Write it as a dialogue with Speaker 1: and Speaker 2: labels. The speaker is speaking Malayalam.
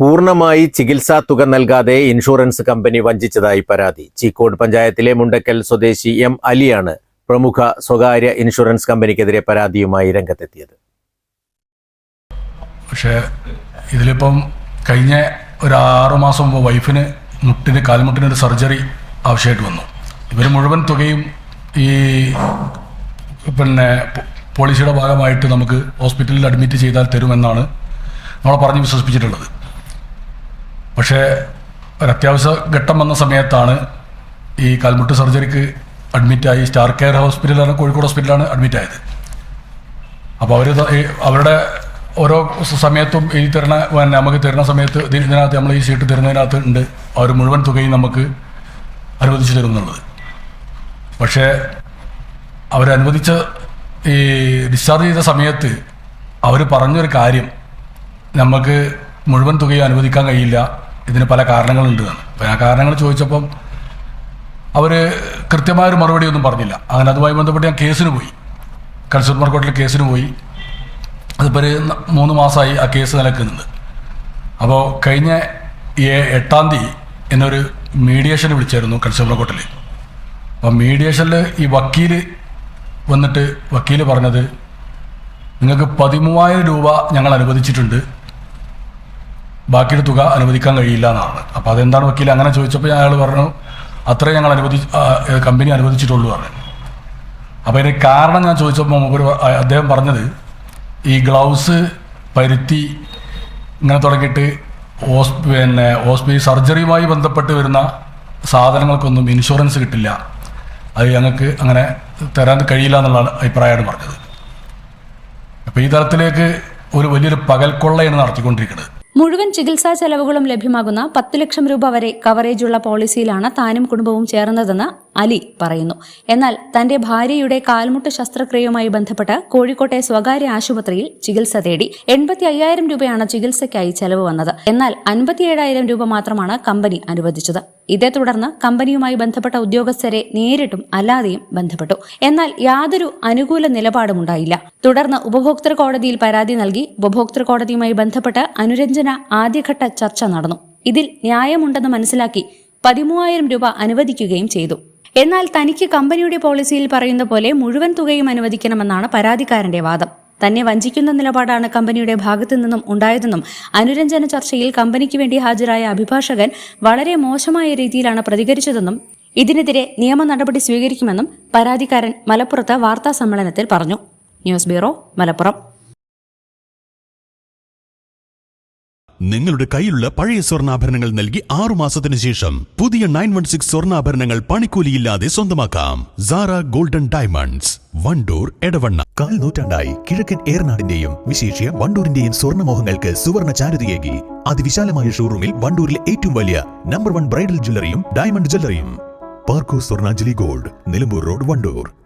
Speaker 1: പൂർണമായി ചികിത്സാ തുക നൽകാതെ ഇൻഷുറൻസ് കമ്പനി വഞ്ചിച്ചതായി പരാതി. ചീക്കോട് പഞ്ചായത്തിലെ മുണ്ടക്കൽ സ്വദേശി എം അലിയാണ് പ്രമുഖ സ്വകാര്യ ഇൻഷുറൻസ് കമ്പനിക്കെതിരെ പരാതിയുമായി രംഗത്തെത്തിയത്.
Speaker 2: പക്ഷേ ഇതിലിപ്പം കഴിഞ്ഞ ഒരു ആറു മാസം മുമ്പ് വൈഫിന് മുട്ടിന് കാൽമുട്ടിന് ഒരു സർജറി ആവശ്യമായിട്ട് വന്നു. ഇവർ മുഴുവൻ തുകയും ഈ പിന്നെ പോളിസിയുടെ ഭാഗമായിട്ട് നമുക്ക് ഹോസ്പിറ്റലിൽ അഡ്മിറ്റ് ചെയ്താൽ തരുമെന്നാണ് നമ്മളെ പറഞ്ഞ് വിശ്വസിപ്പിച്ചിട്ടുള്ളത്. പക്ഷേ ഒരത്യാവശ്യ ഘട്ടം വന്ന സമയത്താണ് ഈ കാൽമുട്ട് സർജറിക്ക് അഡ്മിറ്റായി സ്റ്റാർ കെയർ ഹോസ്പിറ്റലാണ് കോഴിക്കോട് ഹോസ്പിറ്റലാണ് അഡ്മിറ്റ് അപ്പോൾ അവർ അവരുടെ ഓരോ സമയത്തും ഈ തരണ നമുക്ക് തരുന്ന സമയത്ത് ഇത് ഇതിനകത്ത് നമ്മൾ ഈ സീറ്റ് തരുന്നതിനകത്ത് ഉണ്ട്. അവർ മുഴുവൻ തുകയും നമുക്ക് അനുവദിച്ചു തരുന്നുള്ളത്. പക്ഷേ അവരനുവദിച്ച ഈ ഡിസ്ചാർജ് ചെയ്ത സമയത്ത് അവർ പറഞ്ഞൊരു കാര്യം നമുക്ക് മുഴുവൻ തുകയും അനുവദിക്കാൻ കഴിയില്ല. ഇതിന് പല കാരണങ്ങളുണ്ട് അപ്പം ആ കാരണങ്ങൾ ചോദിച്ചപ്പം അവർ കൃത്യമായൊരു മറുപടി ഒന്നും പറഞ്ഞില്ല. അങ്ങനെ അതുമായി ബന്ധപ്പെട്ട് ഞാൻ കേസിന് പോയി. കൺസ്യൂമർ കോർട്ടിൽ കേസിന് പോയി. അതിപ്പോൾ ഒരു മൂന്ന് മാസമായി ആ കേസ് നിലക്കുന്നുണ്ട് അപ്പോൾ കഴിഞ്ഞ എട്ടാം തീയതി എന്നൊരു മീഡിയേഷൻ വിളിച്ചായിരുന്നു കൺസ്യൂമർ കോർട്ടിൽ അപ്പോൾ മീഡിയേഷനിൽ ഈ വക്കീൽ വന്നിട്ട് വക്കീൽ പറഞ്ഞത് നിങ്ങൾക്ക് പതിമൂവായിരം രൂപ ഞങ്ങൾ അനുവദിച്ചിട്ടുണ്ട്. ബാക്കിയുടെ തുക അനുവദിക്കാൻ കഴിയില്ല എന്നാണ്. അപ്പോൾ അതെന്താണ് വക്കീൽ അങ്ങനെ ചോദിച്ചപ്പോൾ അയാൾ പറഞ്ഞു അത്രേ ഞങ്ങൾ അനുവദി കമ്പനി അനുവദിച്ചിട്ടുള്ളൂ പറഞ്ഞു. അപ്പോൾ അതിന് കാരണം ഞാൻ ചോദിച്ചപ്പോൾ ഒരു അദ്ദേഹം പറഞ്ഞത് ഈ ഗ്ലൗസ് പരുത്തി ഇങ്ങനെ തുടങ്ങിയിട്ട് ഹോസ് പിന്നെ ഹോസ്പിറ്റൽ സർജറിയുമായി ബന്ധപ്പെട്ട് വരുന്ന സാധനങ്ങൾക്കൊന്നും ഇൻഷുറൻസ് കിട്ടില്ല. അത് ഞങ്ങൾക്ക് അങ്ങനെ തരാൻ കഴിയില്ല എന്നുള്ള അഭിപ്രായമാണ് പറഞ്ഞത്. അപ്പോൾ ഈ തരത്തിലേക്ക് ഒരു വലിയൊരു പകൽക്കൊള്ളയാണ് നടത്തിക്കൊണ്ടിരിക്കുന്നത്.
Speaker 3: മുഴുവൻ ചികിത്സാ ചെലവുകളും ലഭ്യമാകുന്ന പത്ത് ലക്ഷം രൂപ വരെ കവറേജുള്ള പോളിസിയിലാണ് താനും കുടുംബവും ചേർന്നതെന്ന് അലി പറയുന്നു. എന്നാൽ തന്റെ ഭാര്യയുടെ കാൽമുട്ട് ശസ്ത്രക്രിയയുമായി ബന്ധപ്പെട്ട് കോഴിക്കോട്ടെ സ്വകാര്യ ആശുപത്രിയിൽ ചികിത്സ തേടി എൺപത്തി അയ്യായിരം രൂപയാണ് ചികിത്സയ്ക്കായി ചെലവ് വന്നത്. എന്നാൽ അൻപത്തിയേഴായിരം രൂപ മാത്രമാണ് കമ്പനി അനുവദിച്ചത്. ഇതേ തുടർന്ന് കമ്പനിയുമായി ബന്ധപ്പെട്ട ഉദ്യോഗസ്ഥരെ നേരിട്ടും അല്ലാതെയും ബന്ധപ്പെട്ടു. എന്നാൽ യാതൊരു അനുകൂല നിലപാടും ഉണ്ടായില്ല. തുടർന്ന് ഉപഭോക്തൃ കോടതിയിൽ പരാതി നൽകി. ഉപഭോക്തൃ കോടതിയുമായി ബന്ധപ്പെട്ട് അനുരഞ്ജന ആദ്യഘട്ട ചർച്ച നടന്നു. ഇതിൽ ന്യായമുണ്ടെന്ന് മനസ്സിലാക്കി പതിമൂവായിരം രൂപ അനുവദിക്കുകയും ചെയ്തു. എന്നാൽ തനിക്ക് കമ്പനിയുടെ പോളിസിയിൽ പറയുന്ന പോലെ മുഴുവൻ തുകയും അനുവദിക്കണമെന്നാണ് പരാതിക്കാരന്റെ വാദം. തന്നെ വഞ്ചിക്കുന്ന നിലപാടാണ് കമ്പനിയുടെ ഭാഗത്തു നിന്നും ഉണ്ടായതെന്നും അനുരഞ്ജന ചർച്ചയിൽ കമ്പനിക്ക് വേണ്ടി ഹാജരായ അഭിഭാഷകൻ വളരെ മോശമായ രീതിയിലാണ് പ്രതികരിച്ചതെന്നും ഇതിനെതിരെ നിയമ നടപടി സ്വീകരിക്കുമെന്നും പരാതിക്കാരൻ മലപ്പുറത്ത് വാർത്താ സമ്മേളനത്തിൽ പറഞ്ഞു. News bureau Malappuram.
Speaker 4: നിങ്ങളുടെ കയ്യിലുള്ള പഴയ സ്വർണാഭരണങ്ങൾ നൽകി ആറു മാസത്തിനു ശേഷം പുതിയ നയൻ വൺ സിക്സ് സ്വർണാഭരണങ്ങൾ പണിക്കൂലിയില്ലാതെ സ്വന്തമാക്കാം. Zara golden diamonds Wandoor Edavanna. കാൽ നൂറ്റാണ്ടായി കിഴക്കൻ ഏറനാടിന്റെയും വിശേഷ്യ വണ്ടൂരിന്റെയും സ്വർണമോഹങ്ങൾക്ക് സുവർണ ചാരുതയേകി. അതിവിശാലമായ ഷോറൂമിൽ വണ്ടൂരിലെ ഏറ്റവും വലിയ നമ്പർ വൺ ബ്രൈഡൽ ജ്വല്ലറിയും diamond ജ്വല്ലറിയും. Parco Swarnanjali gold Nilambur road Wandoor.